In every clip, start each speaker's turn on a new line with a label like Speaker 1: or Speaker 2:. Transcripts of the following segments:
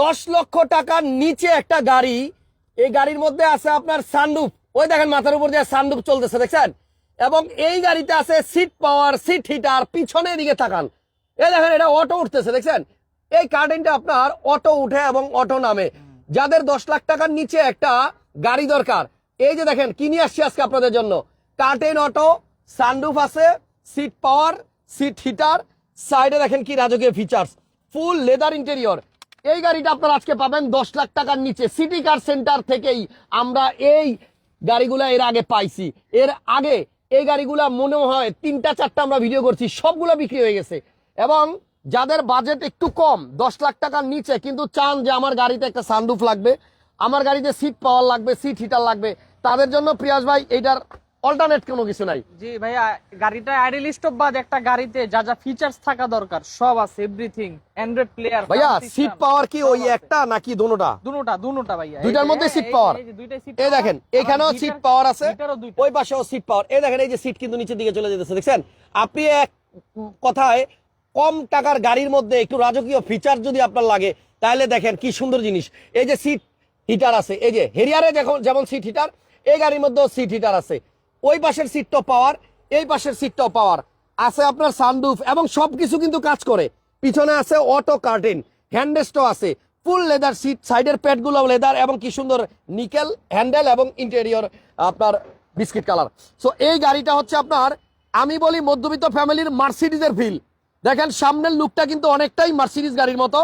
Speaker 1: দশ লক্ষ টাকার নিচে একটা গাড়ি, এই গাড়ির মধ্যে আছে আপনার সানরুফ ওই দেখেন মাথার উপর যে সানরুফ চলতেছে, দেখছেন? এবং এই গাড়িতে আছে সিট পাওয়ার সিট হিটার পিছনে দিকে তাকান। এই দেখেন, এটা অটো উঠতেছে, দেখছেন? এই কার্টেনটা আপনার অটো উঠে এবং অটো নামে। যাদের দশ লাখ টাকার নিচে একটা গাড়ি দরকার, এই যে দেখেন, কি নিয়ে আসছি আজকে আপনাদের জন্য? কার্টেন অটো সানরুফ আছে সিট পাওয়ার সিট হিটার সাইডে দেখেন কি রাজকীয় ফিচার্স ফুল লেদার ইন্টেরিয়র এই গাড়িটা আপনারা আজকে পাবেন দশ লাখ টাকার নিচে। সিটি কার সেন্টার থেকেই আমরা এই গাড়িগুলা এর আগে পাইছি। এর আগে এই গাড়িগুলা মনে হয় তিনটা, চারটা আমরা ভিডিও করছি, সবগুলো বিক্রি হয়ে গেছে। এবং যাদের বাজেট একটু কম, দশ লাখ টাকার নিচে, কিন্তু চান যে আমার গাড়িতে একটা সানরুফ লাগবে, আমার গাড়িতে সিট পাওয়ার লাগবে সিট হিটার লাগবে, তাদের জন্য প্রিয়াস ভাই, এইটার অল্টারনেট কোনো কিছু নাই।
Speaker 2: জি ভাইয়া গাড়িটা আইডল স্টপ বাদ একটা গাড়িতে যা যা ফিচার্স থাকা দরকার সব আছে এভরিথিং অ্যান্ড্রয়েড প্লেয়ার
Speaker 1: ভাইয়া সিট পাওয়ার কি ওই একটা নাকি দুটোটা?
Speaker 2: দুটোটা দুটোটা ভাইয়া
Speaker 1: দুইটার মধ্যে
Speaker 2: সিট
Speaker 1: পাওয়ার
Speaker 2: এই-
Speaker 1: দেখেন এখানেও সিট পাওয়ার আছে ওই পাশেও সিট পাওয়ার এই দেখেন এই যে সিট কিন্তু নিচের দিকে চলে যেতেছে। দেখছেন আপনি এক কথায় কম টাকার গাড়ির মধ্যে একটু রাজকীয় ফিচার যদি আপনার লাগে তাহলে দেখেন কি সুন্দর জিনিস। এই যে সিট হিটার আছে এই যে হেরিয়ারে যখন যেমন সিট হিটার এই গাড়ির মধ্যেও সিট হিটার আছে। ওই পাশের সিটটাও পাওয়ার এই পাশের সিটটাও পাওয়ার আছে আপনার সানরুফ এবং সবকিছু কিন্তু কাজ করে। পিছনে আছে অটো কার্টেন হ্যান্ডেস্টও আছে। ফুল লেদার সিট সাইডের প্যাডগুলো লেদার এবং কি সুন্দর নিকেল হ্যান্ডেল এবং ইন্টেরিয়র আপনার বিস্কিট কালার সো এই গাড়িটা হচ্ছে আপনার আমি বলি মধ্যবিত্ত ফ্যামিলির মার্সিডিজের ফিল দেখেন সামনের লুকটা কিন্তু অনেকটাই মার্সিডিজ গাড়ির মতো।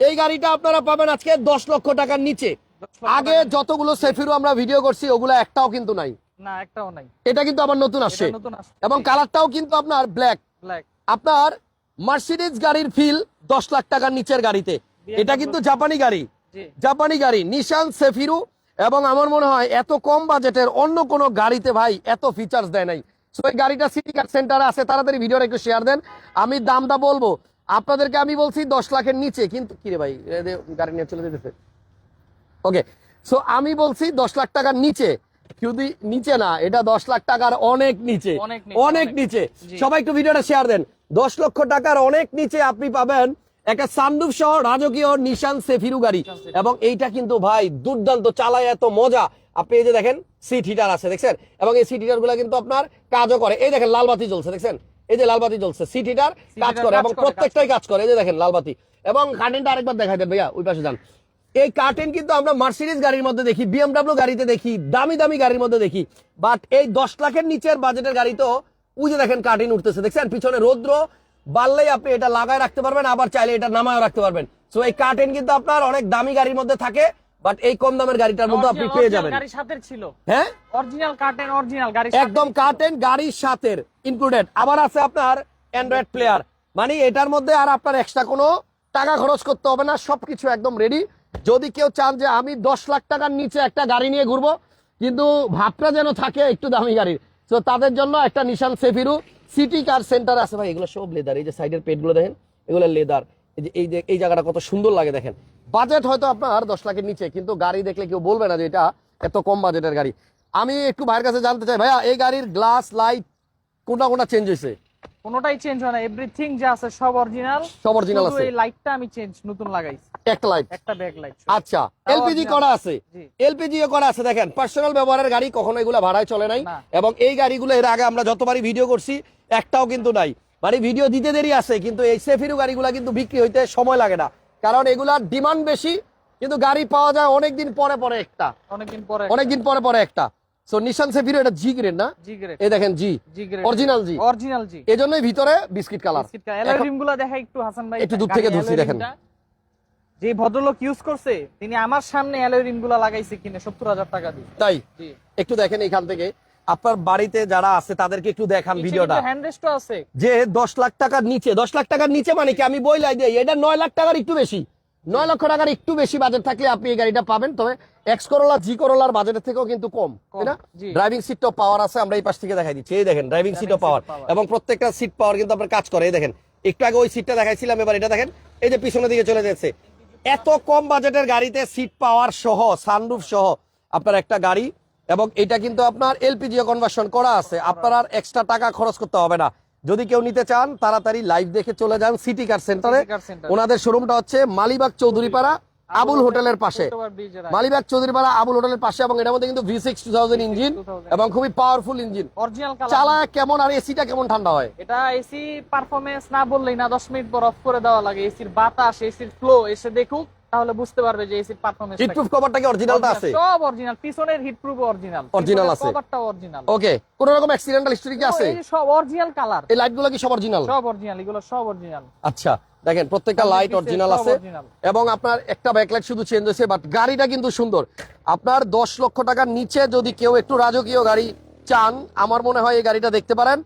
Speaker 1: এই গাড়িটা আপনারা পাবেন আজকে দশ লক্ষ টাকার নিচে। আগে যতগুলো সেফিরও আমরা ভিডিও করছি ওগুলো একটাও কিন্তু নাই।
Speaker 2: না একটাও নাই।
Speaker 1: এটা কিন্তু আবার নতুন আসছে। এবং কালারটাও কিন্তু আপনার ব্ল্যাক
Speaker 2: ব্ল্যাক
Speaker 1: আপনার মার্সিডিজ গাড়ির ফিল দশ লাখ টাকার নিচের গাড়িতে। এটা কিন্তু জাপানি গাড়ি। জাপানি গাড়ি নিশান সেফিরু এবং আমার মনে হয় এত কম বাজেটের অন্য কোনো গাড়িতে ভাই এত ফিচার্স দেয় নাই। সো এই গাড়িটা সিটি কার সেন্টারে আছে তাড়াতাড়ি ভিডিওটা একটু শেয়ার দেন। আমি দামটা বলব। আপনাদেরকে আমি বলছি দশ লাখের নিচে কিন্তু কিরে ভাই গাড়ি নিয়ে চলে যেতেছে। ওকে সো আমি বলছি দশ লাখ টাকার নিচে। যদি নিচে না এটা দশ লাখ টাকার অনেক নিচে।
Speaker 2: অনেক নিচে।
Speaker 1: সবাই একটু ভিডিওটা শেয়ার দেন। দশ লক্ষ টাকার অনেক নিচে আপনি পাবেন একটা সানরুফ সহ রাজকীয় নিশান সেফিরু গাড়ি। এবং এইটা কিন্তু ভাই দুর্দান্ত চালায় এত মজা। আপনি এই যে দেখেন সিট হিটার আছে দেখছেন? এবং এই সিট হিটারগুলা কিন্তু আপনার কাজও করে। এই দেখেন লাল বাতি জ্বলছে দেখছেন? এই যে লাল বাতি জ্বলছে সিট হিটার কাজ করে এবং প্রত্যেকটাই কাজ করে। এই যে দেখেন লালবাতি এবং কার্টেনটা আরেকবার দেখাই দেন ভাইয়া ওই পাশে যান। এই কার্টেন কিন্তু আমরা মার্সিডিজ গাড়ির মধ্যে দেখি বিএমডাব্লিউ গাড়িতে দেখি দামি দামি গাড়ির মধ্যে দেখি। বাট এই দশ লাখের নিচের বাজেটের গাড়ি তো ওই দেখেন কার্টেন উঠতেছে। দেখছেন? পিছনে রৌদ্র বাড়লেই আপনি এটা লাগায় রাখতে পারবেন আবার চাইলে এটা নামায় রাখতে পারবেন। সো এই কার্টেন কিন্তু আপনার অনেক দামি গাড়ির মধ্যে থাকে বাট এই কম দামের গাড়িটার মধ্যে আপনি পেয়ে যাবেন।
Speaker 2: গাড়ির সাথে ছিল।
Speaker 1: হ্যাঁ?
Speaker 2: অরিজিনাল কার্টেন অরিজিনাল গাড়ি
Speaker 1: একদম কার্টেন গাড়ির সাথে ইনক্লুডেড আবার আছে আপনার অ্যান্ড্রয়েড প্লেয়ার মানে এটার মধ্যে আর আপনার এক্সট্রা কোনো টাকা খরচ করতে হবে না সবকিছু একদম রেডি যদি কেউ চান যে আমি দশ লাখ টাকার নিচে একটা গাড়ি নিয়ে ঘুরবো কিন্তু ভাবটা যেন থাকে একটু দামি গাড়ির। তো তাদের জন্য একটা নিশান সেফিরু সিটি কার সেন্টার আছে ভাই এগুলো সব লেদার এই যে সাইডের পেটগুলো দেখেন এগুলো লেদার এই যে এই যে এই জায়গাটা কত সুন্দর লাগে দেখেন। বাজেট হয়তো আপনার দশ লাখের নিচে কিন্তু গাড়ি দেখলে কেউ বলবে না যে এটা এত কম বাজেটের গাড়ি। আমি একটু ভাইয়ের কাছে জানতে চাই ভাইয়া এই গাড়ির গ্লাস লাইট কোনটা কোনটা চেঞ্জ হয়েছে?
Speaker 2: কোনোটাই চেঞ্জ হয় না এভরিথিং যা আছে সব অরিজিনাল
Speaker 1: সব অরিজিনাল আছে।
Speaker 2: এই লাইটটা আমি চেঞ্জ নতুন লাগাইছি।
Speaker 1: একটা
Speaker 2: একটা ব্যাক
Speaker 1: আচ্ছা এলপিজি করা আছে?
Speaker 2: জি।
Speaker 1: করা আছে? দেখেন পার্সোনাল ব্যবহারের গাড়ি কখনো এগুলো ভাড়ায় চলে নাই এবং এই গাড়িগুলো এর আগে আমরা যতবারই ভিডিও করছি একটাও কিন্তু নাই। মানে ভিডিও দিতে দেরি আছে কিন্তু এই সেফিরু গাড়িগুলো কিন্তু বিক্রি হইতে সময় লাগে না। কারণ এগুলার ডিমান্ড বেশি কিন্তু গাড়ি পাওয়া যায় অনেকদিন পরে পরে একটা।
Speaker 2: অনেকদিন পরে
Speaker 1: অনেকদিন পরে পরে একটা। সো নিশান সেফিরু এটা জি গ্রেড না?
Speaker 2: জি গ্রেড
Speaker 1: এই দেখেন G
Speaker 2: G grade
Speaker 1: original G
Speaker 2: original G
Speaker 1: এজন্যই ভিতরে বিস্কিট কালার
Speaker 2: বিস্কিট কালার অ্যালয়গুলো দেখা একটু হাসান ভাই।
Speaker 1: একটু দূর থেকে ধরছি দেখেন।
Speaker 2: যে ভদ্রলোক ইউজ করছে তিনি আমার সামনে অ্যালয় রিমগুলো লাগাইছে কিনে সত্তর হাজার টাকা দিয়ে।
Speaker 1: তাই? একটু দেখেন এখান থেকে। আপনার বাড়িতে যারা আছে তাদেরকে একটু দেখান ভিডিওটা।
Speaker 2: হ্যান্ড রেস্টও আছে।
Speaker 1: যে দশ লাখ টাকার নিচে দশ লাখ টাকার নিচে মানে কি? আমি বইলাই দিই এটা নয় লাখ টাকার একটু বেশি। নয় লক্ষ টাকার একটু বেশি বাজেট থাকলে আপনি এই গাড়িটা পাবেন তবে এক্স করোলা জি করোলার বাজেটের থেকেও কিন্তু কম তাই না। ড্রাইভিং সিটটাও পাওয়ার আছে আমরা এই পাশ থেকে দেখাই দিচ্ছি। এই দেখেন ড্রাইভিং সিটও
Speaker 2: seat
Speaker 1: পাওয়ার এবং প্রত্যেকটা সিট পাওয়ার কিন্তু আপনার কাজ করে এই দেখেন। একটু আগে ওই সিটটা দেখাইছিলাম এবার এটা দেখেন এই যে পিছনের দিকে চলে যাচ্ছে। এত কম বাজেটের গাড়িতে সিট পাওয়ার সহ সানরুফ সহ আপনার একটা গাড়ি এবং এটা কিন্তু আপনার এলপিজি কনভার্সন করা আছে। আপনার আর এক্সট্রা টাকা খরচ করতে হবে না। যদি কেউ নিতে চান তাড়াতাড়ি লাইভ দেখে চলে যান সিটি কার সেন্টারে। ওনাদের শোরুমটা হচ্ছে মালিবাগ চৌধুরীপাড়া। আবুল হোটেলের পাশে। মালিবাগ চৌধুরীপাড়া আবুল হোটেলের পাশে এবং এটার মধ্যে কিন্তু V six two thousand engine এবং খুবই পাওয়ারফুল ইঞ্জিন
Speaker 2: অরিজিনাল
Speaker 1: চালায় কেমন আর এসিটা কেমন ঠান্ডা হয়?
Speaker 2: এটা এসি পারফরমেন্স না বললেই না দশ মিনিট পর অফ করে দেওয়া লাগে। এসির বাতাস এসির ফ্লো এসে দেখুক তাহলে বুঝতে পারবে যে এসির পারফরমেন্স
Speaker 1: হিট প্রুফ কভারটা কি অরিজিনালটা আছে?
Speaker 2: সব অরিজিনাল পিছনের হিট প্রুফ অরিজিনাল
Speaker 1: Original আছে।
Speaker 2: কভারটা অরিজিনাল
Speaker 1: ওকে কোন রকম অ্যাক্সিডেন্টাল হিস্টরি কি আছে?
Speaker 2: সব অরিজিনাল কালার
Speaker 1: এই লাইটগুলো কি সব অরিজিনাল
Speaker 2: সব অরিজিনাল এগুলো সব অরিজিনাল
Speaker 1: আচ্ছা দেখেন প্রত্যেকটা লাইট অরিজিনাল আছে এবং আপনার একটা ব্যাকলাইট শুধু চেঞ্জ হয়েছে বাট গাড়িটা কিন্তু সুন্দর। আপনার দশ লক্ষ টাকার নিচে যদি কেউ একটু রাজকীয় গাড়ি চান আমার মনে হয় এই গাড়িটা দেখতে পারেন।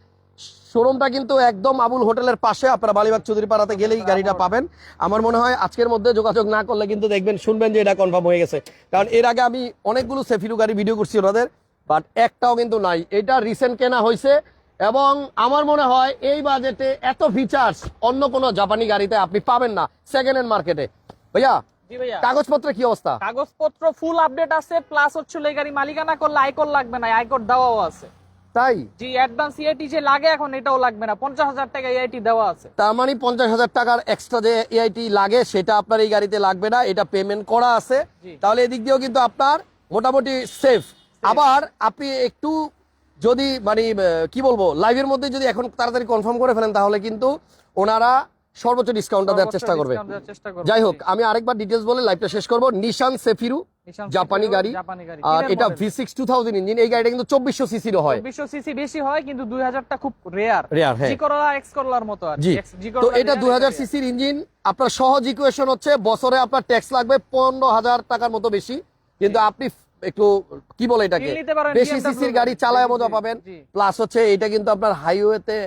Speaker 1: শোরুমটা কিন্তু একদম আবুল হোটেলের পাশে আপনারা বালিবাগ চৌধুরী পাড়াতে গেলেই গাড়িটা পাবেন। আমার মনে হয় আজকের মধ্যে যোগাযোগ না করলে কিন্তু দেখবেন শুনবেন যে এটা কনফার্ম হয়ে গেছে। কারণ এর আগে আমি অনেকগুলো সেফিরু গাড়ি ভিডিও করছি ওনাদের বাট একটাও কিন্তু নাই। এটা রিসেন্ট কেনা হয়েছে এবং আমার মনে হয় এই বাজেটে এত ফিচার্স অন্য কোনো জাপানি গাড়িতে আপনি পাবেন না সেকেন্ড হ্যান্ড মার্কেটে ভাইয়া কি অবস্থা?
Speaker 2: কাগজপত্র ফুল আপডেট আছে প্লাস হচ্ছে এই গাড়ি মালিকানা করলে আয়কর লাগবে না আয়কর দেওয়াও আছে।
Speaker 1: তাই?
Speaker 2: জি অ্যাডভান্স ইআইটি যে লাগে এখন এটাও লাগবে না পঞ্চাশ হাজার টাকা ইআইটি দেওয়া আছে।
Speaker 1: তার মানে পঞ্চাশ হাজার টাকার এক্সট্রা যে লাগে সেটা আপনার এই গাড়িতে লাগবে না এটা পেমেন্ট করা আছে। তাহলে এদিক দিয়েও কিন্তু আপনার মোটামুটি সেফ আবার আপনি একটু যদি মানে কি বলব লাইভের মধ্যে যদি এখন তাড়াতাড়ি কনফার্ম করে ফেলেন তাহলে কিন্তু ওনারা সর্বোচ্চ ডিসকাউন্টটা দেওয়ার চেষ্টা করবে। যাই হোক আমি আরেকবার ডিটেলস বলে লাইভটা শেষ করব। নিশান সেফিরু জাপানি গাড়ি। আর এটা। V six two thousand engine এই গাড়িটা কিন্তু চব্বিশশো সিসিরও হয়।
Speaker 2: চব্বিশশো সিসি বেশি হয় কিন্তু দুই হাজারটা খুব রেয়ার
Speaker 1: হ্যাঁ।
Speaker 2: জি করলা এক্স করলার মতো আর
Speaker 1: জি। তো এটা
Speaker 2: rare,
Speaker 1: দুই হাজার
Speaker 2: rare।
Speaker 1: সিসির ইঞ্জিন আপনার সহজ ইকুয়েশন হচ্ছে বছরে আপনার ট্যাক্স লাগবে পনেরো হাজার টাকার মতো বেশি। কিন্তু আপনি একটু কি বলে এটাকে? বেশি সিসির গাড়ি চালায় মজা পাবেন। প্লাস হচ্ছে এটা কিন্তু আপনার হাইওয়েতে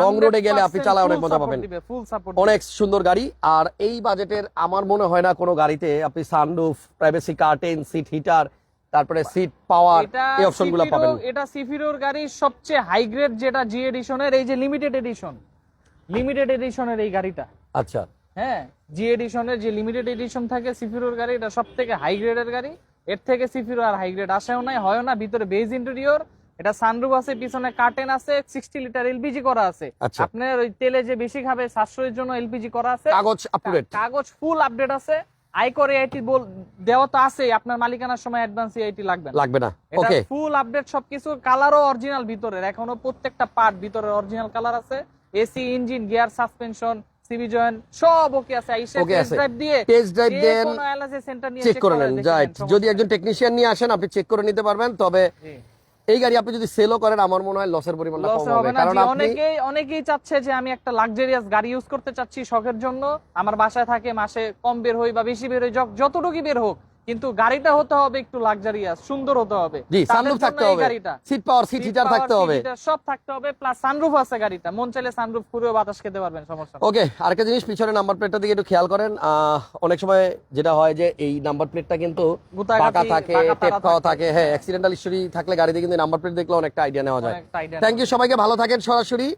Speaker 1: লং রোডে গেলে আপনি চালায় অনেক মজা পাবেন। অনেক সুন্দর গাড়ি। আর এই বাজেটের আমার মনে হয় না কোনো গাড়িতে আপনি sunroof privacy curtain seat heater তারপরে সিট পাওয়ার এই অপশনগুলো পাবেন।
Speaker 2: এটা সিফিরোর গাড়ির সবচেয়ে হাই গ্রেড যেটা জি এডিশনের এই যে লিমিটেড এডিশন লিমিটেড এডিশনের এই গাড়িটা।
Speaker 1: আচ্ছা।
Speaker 2: হ্যাঁ জি এডিশনের যে লিমিটেড এডিশন থাকে সিফিরোর গাড়ি এটা সব থেকে হাই গ্রেডের গাড়ি। এর থেকে সিফিরো আর হাই গ্রেড আসেও নাই হয় না ভিতরে বেজ ইন্টেরিয়র এটা সানরুফ আছে পিছনে কার্টেন আছে সিক্সটি লিটার এলপিজি করা আছে।
Speaker 1: আচ্ছা।
Speaker 2: আপনার ওই তেলে যে বেশি খাবে সাশ্রয়ের জন্য এলপিজি করা আছে।
Speaker 1: কাগজ আপ টু ডেট
Speaker 2: কাগজ ফুল আপডেট আছে। আয়কর এআইটি বল দেওয়া তো আছে আপনার মালিকানার সময় অ্যাডভান্স এআইটি লাগবে না।
Speaker 1: লাগবে না।
Speaker 2: এটা
Speaker 1: ওকে
Speaker 2: ফুল আপডেট সবকিছু কালারও অরিজিনাল ভিতরের এখনও প্রত্যেকটা পার্ট ভিতরের অরিজিনাল কালার আছে। AC engine gear suspension CB joint সব ওকে আছে আইসা টেস্ট ড্রাইভ দিয়ে
Speaker 1: টেস্ট ড্রাইভ দেন
Speaker 2: কোনো এলএসএ সেন্টার নিয়ে
Speaker 1: চেক করে নেন। রাইট যদি একজন টেকনিশিয়ান নিয়ে আসেন আপনি চেক করে নিতে পারবেন। তবে এই গাড়ি আপনি যদি সেলও করেন আমার মনে হয় লসের পরিমাণটা
Speaker 2: লস
Speaker 1: কম
Speaker 2: হবে
Speaker 1: কারণ
Speaker 2: অনেকেই অনেকেই চাচ্ছে যে আমি একটা লাক্সারিয়াস গাড়ি ইউজ করতে চাচ্ছি শখের জন্য। আমার বাসায় থাকে মাসে কম বের হই বা বেশি বের হই যতটুকু যতটুকুই বের হোক কিন্তু গাড়িটা হতে হবে একটু লাক্সারিয়াস সুন্দর হতে হবে।
Speaker 1: জি সানরুফ থাকতে হবে।
Speaker 2: গাড়িটা।
Speaker 1: সিট পাওয়ার সিট হিটার থাকতে হবে।
Speaker 2: সব থাকতে হবে প্লাস সানরুফ আছে গাড়িটা। মন চাইলে সানরুফ খুলেও বাতাস খেতে পারবেন সমস্যা।
Speaker 1: ওকে আরেকটা জিনিস পিছনে নাম্বার প্লেটটা দিকে একটু খেয়াল করেন। আহ, অনেক সময় যেটা হয় যে এই নাম্বার প্লেটটা কিন্তু বাঁকা থাকে টেপ খাওয়া
Speaker 2: থাকে।
Speaker 1: হ্যাঁ অ্যাক্সিডেন্টাল হিস্টরি থাকলে গাড়িতে কিন্তু নাম্বার প্লেট দেখলে অনেকটা আইডিয়া নেওয়া যায়। থ্যাংক ইউ সবাইকে ভালো থাকেন সরাসরি।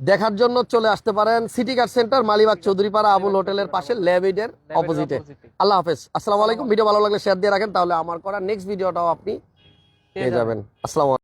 Speaker 1: দেখার জন্য চলে আসতে পারেন city car centre Malibagh Chowdhurypara Abul হোটেলের পাশে ল্যাবিডের অপোজিটে। আল্লাহ হাফেজ। আসসালামু আলাইকুম। ভিডিও ভালো লাগলে শেয়ার দিয়ে রাখেন তাহলে আমার করা নেক্সট ভিডিওটাও আপনি পেয়ে যাবেন। আসসালামু